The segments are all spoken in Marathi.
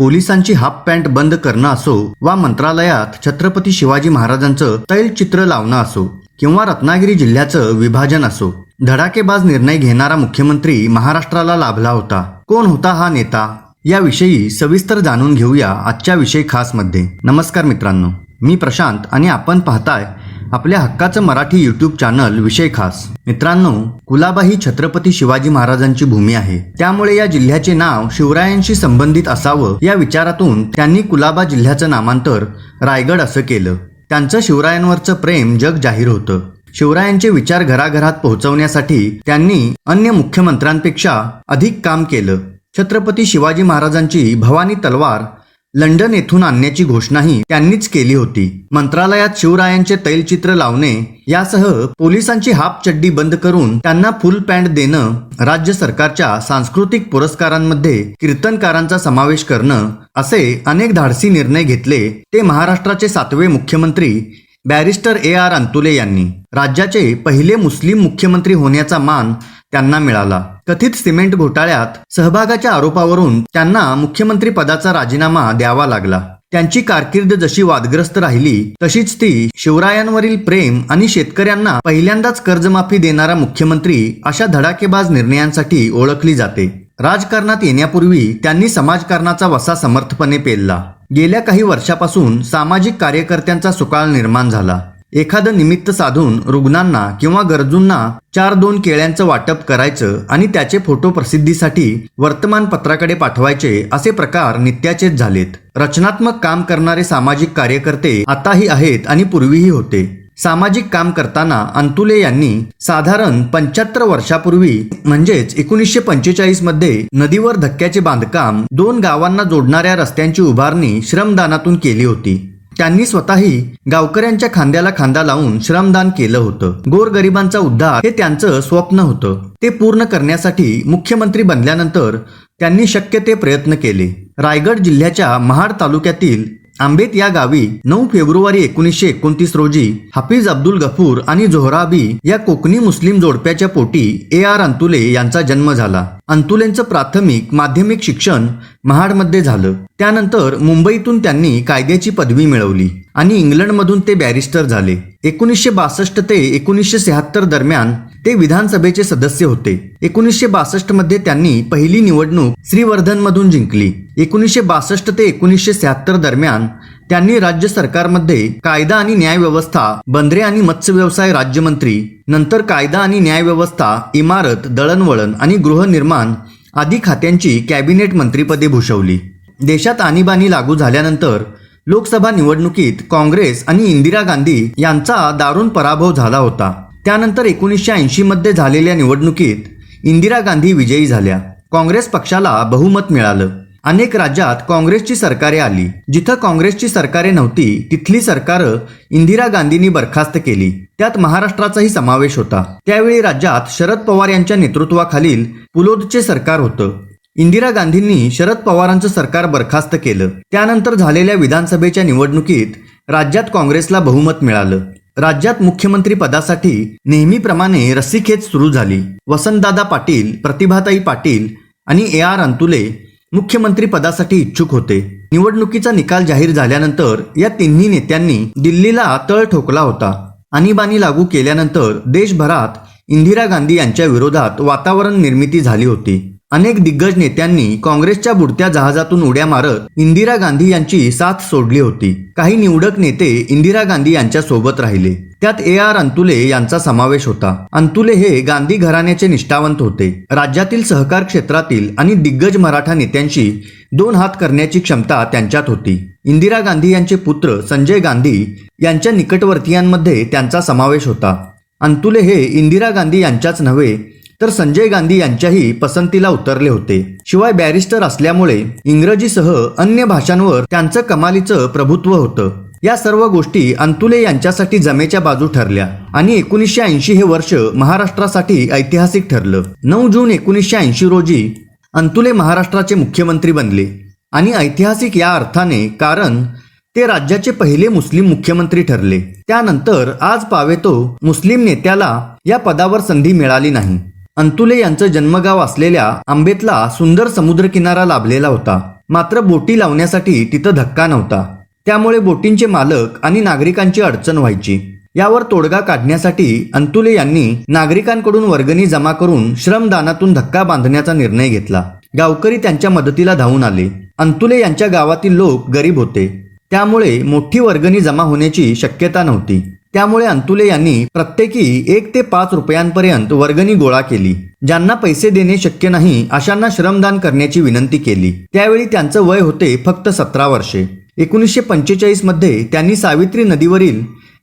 पोलिसांची हाफ पॅन्ट बंद करणं असो वा मंत्रालयात छत्रपती शिवाजी महाराजांचं तैलचित्र लावणं असो किंवा रत्नागिरी जिल्ह्याचं विभाजन असो धडाकेबाज निर्णय घेणारा मुख्यमंत्री महाराष्ट्राला लाभला होता. कोण होता हा नेता? याविषयी सविस्तर जाणून घेऊया आजच्या विषय खासमध्ये नमस्कार मित्रांनो. मी प्रशांत आणि आपण पाहताय आपल्या हक्काचं मराठी युट्यूब चॅनल विषय खास. मित्रांनो कुलाबा ही छत्रपती शिवाजी महाराजांची भूमी आहे. त्यामुळे या जिल्ह्याचे नाव शिवरायांशी संबंधित असावं या विचारातून त्यांनी कुलाबा जिल्ह्याचं नामांतर रायगड असं केलं. त्यांचं शिवरायांवरचं प्रेम जग जाहीर होतं. शिवरायांचे विचार घराघरात पोहोचवण्यासाठी त्यांनी अन्य मुख्यमंत्र्यांपेक्षा अधिक काम केलं. छत्रपती शिवाजी महाराजांची भवानी तलवार लंडन येथून आणण्याची घोषणाही त्यांनीच केली होती. मंत्रालयात शिवरायांचे तैलचित्र लावणे यासह पोलिसांची हाफ चड्डी बंद करून त्यांना फुल पॅन्ट देणं राज्य सरकारच्या सांस्कृतिक पुरस्कारांमध्ये कीर्तनकारांचा समावेश करणं असे अनेक धाडसी निर्णय घेतले ते महाराष्ट्राचे सातवे मुख्यमंत्री बॅरिस्टर ए आर अंतुले यांनी. राज्याचे पहिले मुस्लिम मुख्यमंत्री होण्याचा मान त्यांना मिळाला. कथित सिमेंट घोटाळ्यात सहभागाच्या आरोपावरून त्यांना मुख्यमंत्री पदाचा राजीनामा द्यावा लागला. त्यांची कारकीर्द जशी वादग्रस्त राहिली तशीच ती शिवरायांवरील प्रेम आणि शेतकऱ्यांना पहिल्यांदाच कर्जमाफी देणारा मुख्यमंत्री अशा धडाकेबाज निर्णयांसाठी ओळखली जाते. राजकारणात येण्यापूर्वी त्यांनी समाजकारणाचा वसा समर्थपणे पेलला. गेल्या काही वर्षापासून सामाजिक कार्यकर्त्यांचा सुकाळ निर्माण झाला. एखादं निमित्त साधून रुग्णांना किंवा गरजूंना चार दोन केळ्यांचं वाटप करायचं आणि त्याचे फोटो प्रसिद्धीसाठी वर्तमानपत्राकडे पाठवायचे असे प्रकार नित्याचेच झालेत. रचनात्मक काम करणारे सामाजिक कार्यकर्ते आताही आहेत आणि पूर्वीही होते. सामाजिक काम करताना अंतुले यांनी साधारण पंच्याहत्तर वर्षापूर्वी म्हणजेच एकोणीसशे पंचेचाळीसमध्ये नदीवर धक्क्याचे बांधकाम दोन गावांना जोडणाऱ्या रस्त्यांची उभारणी श्रमदानातून केली होती. त्यांनी स्वतःही गावकऱ्यांच्या खांद्याला खांदा लावून श्रमदान केलं होतं. गोरगरिबांचा उद्धार हे त्यांचं स्वप्न होतं. ते पूर्ण करण्यासाठी मुख्यमंत्री बनल्यानंतर त्यांनी शक्य ते प्रयत्न केले. रायगड जिल्ह्याच्या महाड तालुक्यातील आंबेत या गावी नऊ फेब्रुवारी एकोणीसशे एकोणतीस रोजी हाफिज अब्दुल गफूर आणि जोहराबी या कोकणी मुस्लिम जोडप्याच्या पोटी ए आर अंतुले यांचा जन्म झाला. अंतुलेंचं प्राथमिक माध्यमिक शिक्षण महाडमध्ये झालं. त्यानंतर मुंबईतून त्यांनी कायद्याची पदवी मिळवली आणि इंग्लंडमधून ते बॅरिस्टर झाले. एकोणीसशे बासष्ट ते एकोणीसशे शहात्तर दरम्यान ते विधानसभेचे सदस्य होते. एकोणीसशे बासष्टमध्ये त्यांनी पहिली निवडणूक श्रीवर्धन मधून जिंकली. एकोणीसशे बासष्ट ते एकोणीसशे शहात्तर दरम्यान त्यांनी राज्य सरकारमध्ये कायदा आणि न्याय व्यवस्था बंदरे आणि मत्स्य व्यवसाय राज्यमंत्री नंतर कायदा आणि न्याय व्यवस्था इमारत दळणवळण आणि गृहनिर्माण आदी खात्यांची कॅबिनेट मंत्रीपदे भूषवली. देशात आणीबाणी लागू झाल्यानंतर लोकसभा निवडणुकीत काँग्रेस आणि इंदिरा गांधी यांचा दारुण पराभव झाला होता. त्यानंतर एकोणीसशे ऐंशीमध्ये झालेल्या निवडणुकीत इंदिरा गांधी विजयी झाल्या. काँग्रेस पक्षाला बहुमत मिळालं. अनेक राज्यात काँग्रेसची सरकारे आली. जिथं काँग्रेसची सरकारे नव्हती तिथली सरकारं इंदिरा गांधींनी बरखास्त केली. त्यात महाराष्ट्राचाही समावेश होता. त्यावेळी राज्यात शरद पवार यांच्या नेतृत्वाखालील पुलोदचे सरकार होतं. इंदिरा गांधींनी शरद पवारांचं सरकार बरखास्त केलं. त्यानंतर झालेल्या विधानसभेच्या निवडणुकीत राज्यात काँग्रेसला बहुमत मिळालं. राज्यात मुख्यमंत्री पदासाठी नेहमीप्रमाणे रस्सीखेच सुरू झाली. वसंतदादा पाटील प्रतिभाताई पाटील आणि ए आर अंतुले मुख्यमंत्री पदासाठी इच्छुक होते. निवडणुकीचा निकाल जाहीर झाल्यानंतर या तिन्ही नेत्यांनी दिल्लीला तळ ठोकला होता. आणीबाणी लागू केल्यानंतर देशभरात इंदिरा गांधी यांच्या विरोधात वातावरण निर्मिती झाली होती. अनेक दिग्गज नेत्यांनी काँग्रेसच्या बुडत्या जहाजातून उड्या मारत इंदिरा गांधी यांची साथ सोडली होती. काही निवडक नेते इंदिरा गांधी यांच्या सोबत राहिले. त्यात ए आर अंतुले यांचा समावेश होता. अंतुले हे गांधी घराण्याचे निष्ठावंत होते. राज्यातील सहकार क्षेत्रातील आणि दिग्गज मराठा नेत्यांशी दोन हात करण्याची क्षमता त्यांच्यात होती. इंदिरा गांधी यांचे पुत्र संजय गांधी यांच्या निकटवर्तीयांमध्ये त्यांचा समावेश होता. अंतुले हे इंदिरा गांधी यांच्याच नव्हे तर संजय गांधी यांच्याही पसंतीला उतरले होते. शिवाय बॅरिस्टर असल्यामुळे इंग्रजीसह अन्य भाषांवर त्यांचं कमालीचं प्रभुत्व होतं. या सर्व गोष्टी अंतुले यांच्यासाठी जमेच्या बाजू ठरल्या आणि एकोणीसशे ऐंशी हे वर्ष महाराष्ट्रासाठी ऐतिहासिक ठरलं. नऊ जून एकोणीसशे ऐंशी रोजी अंतुले महाराष्ट्राचे मुख्यमंत्री बनले आणि ऐतिहासिक या अर्थाने कारण ते राज्याचे पहिले मुस्लिम मुख्यमंत्री ठरले. त्यानंतर आज पावेतो मुस्लिम नेत्याला या पदावर संधी मिळाली नाही. अंतुले यांचं जन्मगाव असलेल्या आंबेतला सुंदर समुद्रकिनारा लाभलेला होता. मात्र बोटी लावण्यासाठी तिथं धक्का नव्हता. त्यामुळे बोटींचे मालक आणि नागरिकांची अडचण व्हायची. यावर तोडगा काढण्यासाठी अंतुले यांनी नागरिकांकडून वर्गणी जमा करून श्रमदानातून धक्का बांधण्याचा निर्णय घेतला. गावकरी त्यांच्या मदतीला धावून आले. अंतुले यांच्या गावातील लोक गरीब होते. त्यामुळे मोठी वर्गणी जमा होण्याची शक्यता नव्हती. त्यामुळे अंतुले यांनी प्रत्येकी एक ते पाच रुपयांपर्यंत वर्गणी गोळा केली. ज्यांना पैसे देणे शक्य नाही अशांना श्रमदान करण्याची विनंती केली. त्यावेळी त्यांचं वय होते फक्त सतरा वर्षे. एकोणीसशे पंचेचाळीसमध्ये त्यांनी सावित्री नदीवरील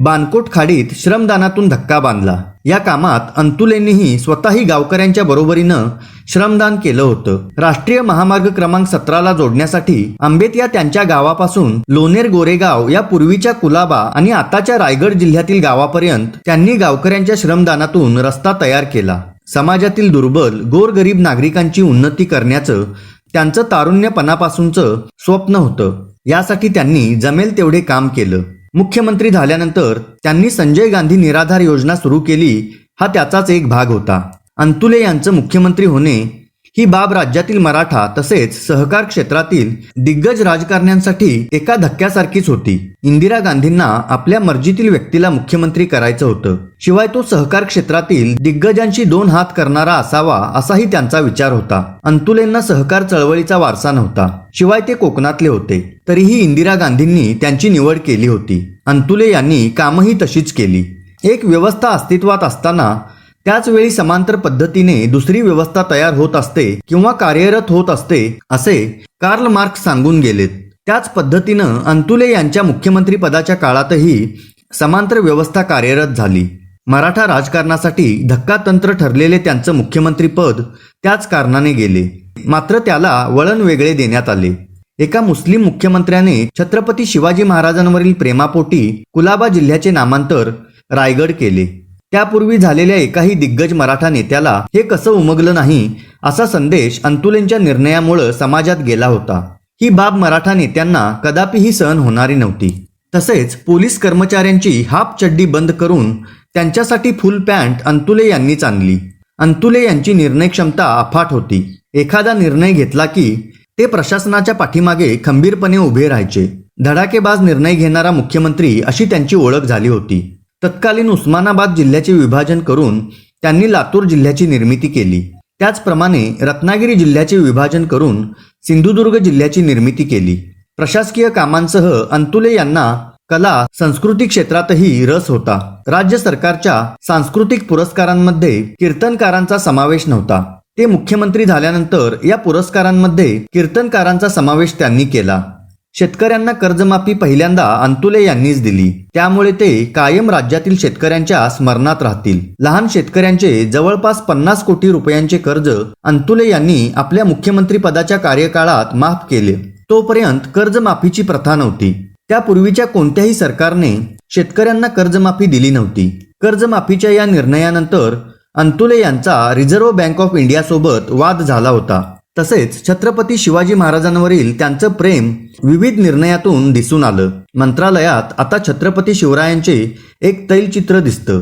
बानकोट खाडीत श्रमदानातून धक्का बांधला. या कामात अंतुलेंनीही स्वतःही गावकऱ्यांच्या बरोबरीनं श्रमदान केलं होतं. राष्ट्रीय महामार्ग क्रमांक सतराला जोडण्यासाठी आंबेत या त्यांच्या गावापासून लोणेर गोरेगाव या पूर्वीच्या कुलाबा आणि आताच्या रायगड जिल्ह्यातील गावापर्यंत त्यांनी गावकऱ्यांच्या श्रमदानातून रस्ता तयार केला. समाजातील दुर्बल गोरगरीब नागरिकांची उन्नती करण्याचं त्यांचं तारुण्यपणापासूनचं स्वप्न होतं. यासाठी त्यांनी जमेल तेवढे काम केलं. मुख्यमंत्री झाल्यानंतर त्यांनी संजय गांधी निराधार योजना सुरू केली. हा त्याचाच एक भाग होता. अंतुले यांचं मुख्यमंत्री होणे ही बाब राज्यातील मराठा तसेच सहकार क्षेत्रातील दिग्गज राजकारण्यांसाठी एका धक्क्यासारखीच होती. इंदिरा गांधींना आपल्या मर्जीतील व्यक्तीला मुख्यमंत्री करायचं होतं. शिवाय तो सहकार क्षेत्रातील दिग्गजांशी दोन हात करणारा असावा असाही त्यांचा विचार होता. अंतुलेंना सहकार चळवळीचा वारसा नव्हता. शिवाय ते कोकणातले होते. तरीही इंदिरा गांधींनी त्यांची निवड केली होती. अंतुले यांनी कामही तशीच केली. एक व्यवस्था अस्तित्वात असताना त्याच वेळी समांतर पद्धतीने दुसरी व्यवस्था तयार होत असते किंवा कार्यरत होत असते असे कार्ल मार्क्स सांगून गेलेत. त्याच पद्धतीनं अंतुले यांच्या मुख्यमंत्री पदाच्या काळातही समांतर व्यवस्था कार्यरत झाली. मराठा राजकारणासाठी धक्कातंत्र ठरलेले त्यांचं मुख्यमंत्री पद त्याच कारणाने गेले. मात्र त्याला वळण वेगळे देण्यात आले. एका मुस्लिम मुख्यमंत्र्याने छत्रपती शिवाजी महाराजांवरील प्रेमापोटी कुलाबा जिल्ह्याचे नामांतर रायगड केले. त्यापूर्वी झालेल्या एकाही दिग्गज मराठा नेत्याला हे कसं उमगलं नाही असा संदेश अंतुलेंच्या निर्णयामुळं समाजात गेला होता. ही बाब मराठा नेत्यांना कदापिही सहन होणारी नव्हती. तसेच पोलीस कर्मचाऱ्यांची हाफ चड्डी बंद करून त्यांच्यासाठी फुल पॅन्ट अंतुले यांनीच आणली अंतुले यांची निर्णय क्षमता अफाट होती. एखादा निर्णय घेतला की ते प्रशासनाच्या पाठीमागे खंबीरपणे उभे राहायचे. धडाकेबाज निर्णय घेणारा मुख्यमंत्री अशी त्यांची ओळख झाली होती. तत्कालीन उस्मानाबाद जिल्ह्याचे विभाजन करून त्यांनी लातूर जिल्ह्याची निर्मिती केली. त्याचप्रमाणे रत्नागिरी जिल्ह्याचे विभाजन करून सिंधुदुर्ग जिल्ह्याची निर्मिती केली. प्रशासकीय कामांसह अंतुले यांना कला संस्कृती क्षेत्रातही रस होता. राज्य सरकारच्या सांस्कृतिक पुरस्कारांमध्ये कीर्तनकारांचा समावेश नव्हता. ते मुख्यमंत्री झाल्यानंतर या पुरस्कारांमध्ये कीर्तनकारांचा समावेश त्यांनी केला. शेतकऱ्यांना कर्जमाफी पहिल्यांदा अंतुले यांनीच दिली. त्यामुळे ते कायम राज्यातील शेतकऱ्यांच्या स्मरणात राहतील. लहान शेतकऱ्यांचे जवळपास पन्नास कोटी रुपयांचे कर्ज अंतुले यांनी आपल्या मुख्यमंत्री पदाच्या कार्यकाळात माफ केले. तोपर्यंत कर्जमाफीची प्रथा नव्हती. त्यापूर्वीच्या कोणत्याही सरकारने शेतकऱ्यांना कर्जमाफी दिली नव्हती. कर्जमाफीच्या या निर्णयानंतर अंतुले यांचा रिझर्व्ह बँक ऑफ इंडियासोबत वाद झाला होता. तसेच छत्रपती शिवाजी महाराजांवरील त्यांचं प्रेम विविध निर्णयातून दिसून आलं. मंत्रालयात आता छत्रपती शिवरायांचे एक तैलचित्र दिसतं.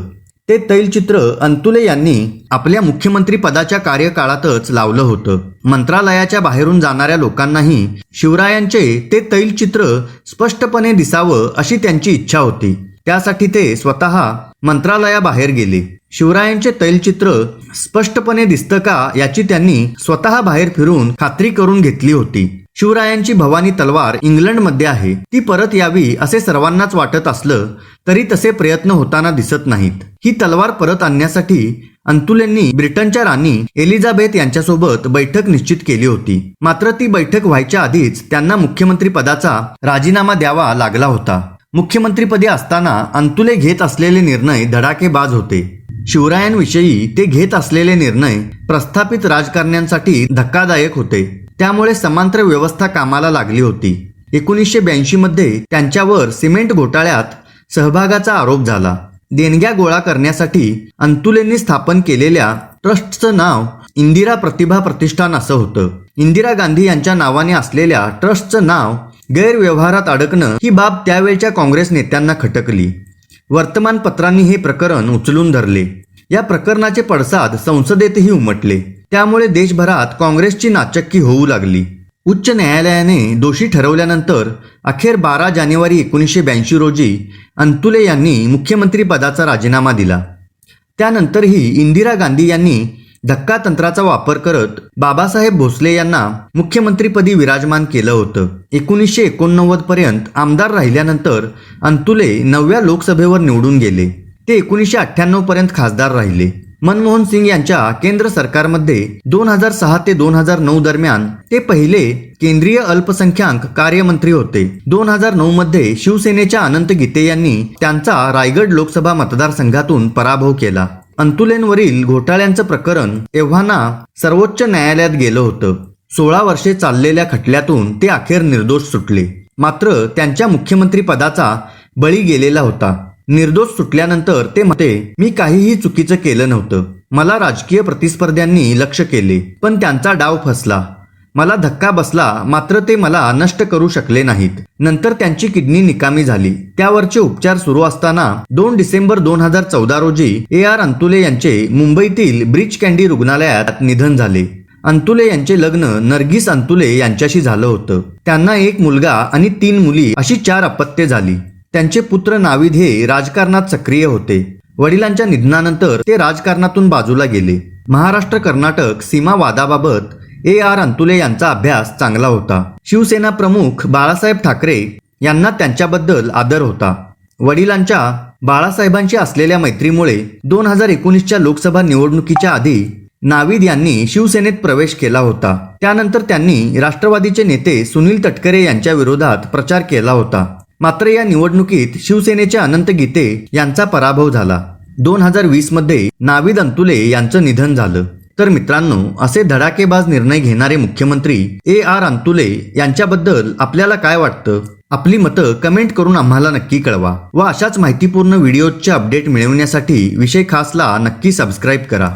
ते तैलचित्र अंतुले यांनी आपल्या मुख्यमंत्री पदाच्या कार्यकाळातच लावलं होतं. मंत्रालयाच्या बाहेरून जाणाऱ्या लोकांनाही शिवरायांचे ते तैलचित्र स्पष्टपणे दिसावं अशी त्यांची इच्छा होती. त्यासाठी ते स्वतः मंत्रालयाबाहेर गेले. शिवरायांचे तैलचित्र स्पष्टपणे दिसतं का याची त्यांनी स्वतः बाहेर फिरून खात्री करून घेतली होती. शिवरायांची भवानी तलवार इंग्लंडमध्ये आहे. ती परत यावी असे सर्वांनाच वाटत असलं तरी तसे प्रयत्न होताना दिसत नाहीत. ही तलवार परत आणण्यासाठी अंतुलेंनी ब्रिटनच्या राणी एलिझाबेथ यांच्यासोबत बैठक निश्चित केली होती. मात्र ती बैठक व्हायच्या आधीच त्यांना मुख्यमंत्री पदाचा राजीनामा द्यावा लागला होता. मुख्यमंत्रीपदी असताना अंतुले घेत असलेले निर्णय धडाकेबाज होते. शिवरायांविषयी ते घेत असलेले निर्णय प्रस्थापित राजकारण्यांसाठी धक्कादायक होते. त्यामुळे समांतर व्यवस्था कामाला लागली होती. एकोणीसशे ब्याऐंशी मध्ये त्यांच्यावर सिमेंट घोटाळ्यात सहभागाचा आरोप झाला. देणग्या गोळा करण्यासाठी अंतुलेंनी स्थापन केलेल्या ट्रस्टचं नाव इंदिरा प्रतिभा प्रतिष्ठान असं होतं. इंदिरा गांधी यांच्या नावाने असलेल्या ट्रस्टचं नाव गैरव्यवहारात अडकणं ही बाब त्यावेळच्या काँग्रेस नेत्यांना खटकली. वर्तमानपत्रांनी हे प्रकरण उचलून धरले. या प्रकरणाचे पडसाद संसदेतही उमटले. त्यामुळे देशभरात काँग्रेसची नाचक्की होऊ लागली. उच्च न्यायालयाने दोषी ठरवल्यानंतर अखेर बारा जानेवारी एकोणीसशे ब्याऐंशी रोजी अंतुले यांनी मुख्यमंत्रीपदाचा राजीनामा दिला. त्यानंतरही इंदिरा गांधी यांनी धक्का तंत्राचा वापर करत बाबासाहेब भोसले यांना मुख्यमंत्रीपदी विराजमान केलं होतं. एकोणीसशे एकोणनव्वद पर्यंत आमदार राहिल्यानंतर अंतुले नवव्या लोकसभेवर निवडून गेले. ते एकोणीसशे अठ्ठ्याण्णव पर्यंत खासदार राहिले. मनमोहन सिंग यांच्या केंद्र सरकारमध्ये दोन हजार सहा ते दोन हजार नऊ दरम्यान ते पहिले केंद्रीय अल्पसंख्याक कार्यमंत्री होते. दोन हजार नऊ मध्ये शिवसेनेच्या अनंत गीते यांनी त्यांचा रायगड लोकसभा मतदारसंघातून पराभव केला. अंतुलेंवरील घोटाळ्यांचं प्रकरण एव्हाना सर्वोच्च न्यायालयात गेलं होतं. सोळा वर्षे चाललेल्या खटल्यातून ते अखेर निर्दोष सुटले. मात्र त्यांच्या मुख्यमंत्री पदाचा बळी गेलेला होता. निर्दोष सुटल्यानंतर ते म्हणते मी काहीही चुकीचं केलं नव्हतं. मला राजकीय प्रतिस्पर्ध्यांनी लक्ष केले पण त्यांचा डाव फसला. मला धक्का बसला मात्र ते मला नष्ट करू शकले नाहीत. नंतर त्यांची किडनी निकामी झाली. त्यावरचे उपचार सुरू असताना दोन डिसेंबर दोन हजार चौदा रोजी ए आर अंतुले यांचे मुंबईतील ब्रिज कँडी रुग्णालयात निधन झाले. अंतुले यांचे लग्न नर्गिस अंतुले यांच्याशी झालं होतं. त्यांना एक मुलगा आणि तीन मुली अशी चार अपत्ये झाली. त्यांचे पुत्र नाविद हे राजकारणात सक्रिय होते. वडिलांच्या निधनानंतर ते राजकारणातून बाजूला गेले. महाराष्ट्र कर्नाटक सीमा वादाबाबत ए आर अंतुले यांचा अभ्यास चांगला होता. शिवसेना प्रमुख बाळासाहेब ठाकरे यांना त्यांच्याबद्दल आदर होता. वडिलांच्या बाळासाहेबांशी असलेल्या मैत्रीमुळे दोन हजार एकोणीसच्या लोकसभा निवडणुकीच्या आधी नाविद यांनी शिवसेनेत प्रवेश केला होता. त्यानंतर त्यांनी राष्ट्रवादीचे नेते सुनील तटकरे यांच्या विरोधात प्रचार केला होता. मात्र या निवडणुकीत शिवसेनेचे अनंत गीते यांचा पराभव झाला. दोन हजार वीसमध्ये नाविद अंतुले यांचं निधन झालं. तर मित्रांनो असे धडाकेबाज निर्णय घेणारे मुख्यमंत्री ए आर अंतुले यांच्याबद्दल आपल्याला काय वाटतं? आपली मतं कमेंट करून आम्हाला नक्की कळवा व अशाच माहितीपूर्ण व्हिडिओजचे अपडेट मिळवण्यासाठी विषय खासला नक्की सबस्क्राईब करा.